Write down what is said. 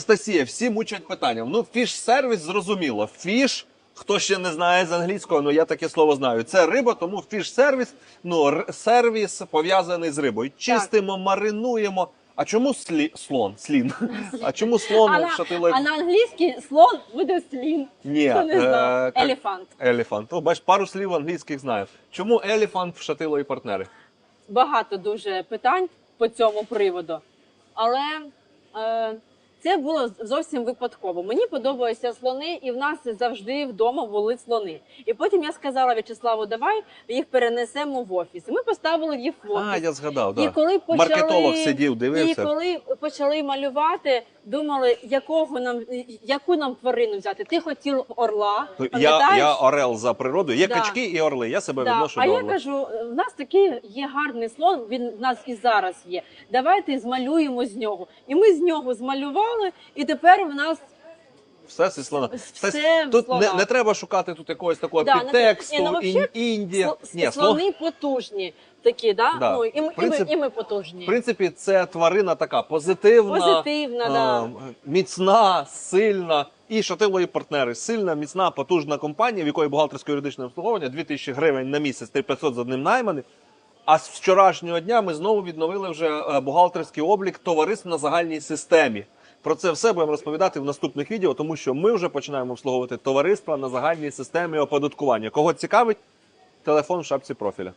Анастасія, всі мучать питанням. Ну, фіш-сервіс зрозуміло. Фіш, хто ще не знає з англійського, ну я таке слово знаю. Це риба, тому фіш-сервіс, ну сервіс пов'язаний з рибою. Чистимо, маринуємо. А чому слі... слон? Слін? А чому слон А на, а на англійській слон буде слін. Ні, Хто не знав? е, Елефант. Елефант. О, бач, пару слів англійських знаю. Чому елефант в шатило і партнери? Багато дуже питань по цьому приводу. Але е, це було зовсім випадково. Мені подобаються слони, і в нас завжди вдома були слони. І потім я сказала В'ячеславу, давай їх перенесемо в офіс. І ми поставили їх в офіс. А, я згадав, І так. коли почали, Маркетолог сидів, І коли почали малювати, думали, якого нам яку нам тварину взяти. Ти хотів орла, Ну, Я, я орел за природою. Є Да. качки і орли. Я себе Да. відношу А до я орла. кажу, в нас такий є гарний слон, він в нас і зараз є. Давайте змалюємо з нього. І ми з нього змалювали, і тепер в нас Все слона. Все Все- тут не, не треба шукати тут якогось такого Да, підтексту, треба. Ну, ін- вообще, Індія. Ні, слон, слони потужні такі, да? Да. Ну, і, ми, Принцип- і, ми, і ми потужні. в принципі, це тварина така позитивна, Позитивна, да. е, міцна, сильна. І шатило і партнери. Сильна, міцна, потужна компанія, в якої бухгалтерське юридичне обслуговування 2000 гривень на місяць, 3500 з одним найманий. А з вчорашнього дня ми знову відновили вже е, бухгалтерський облік товариств на загальній системі. Про це все будемо розповідати в наступних відео, тому що ми вже починаємо обслуговувати товариства на загальній системі оподаткування. Кого цікавить, телефон в шапці профіля.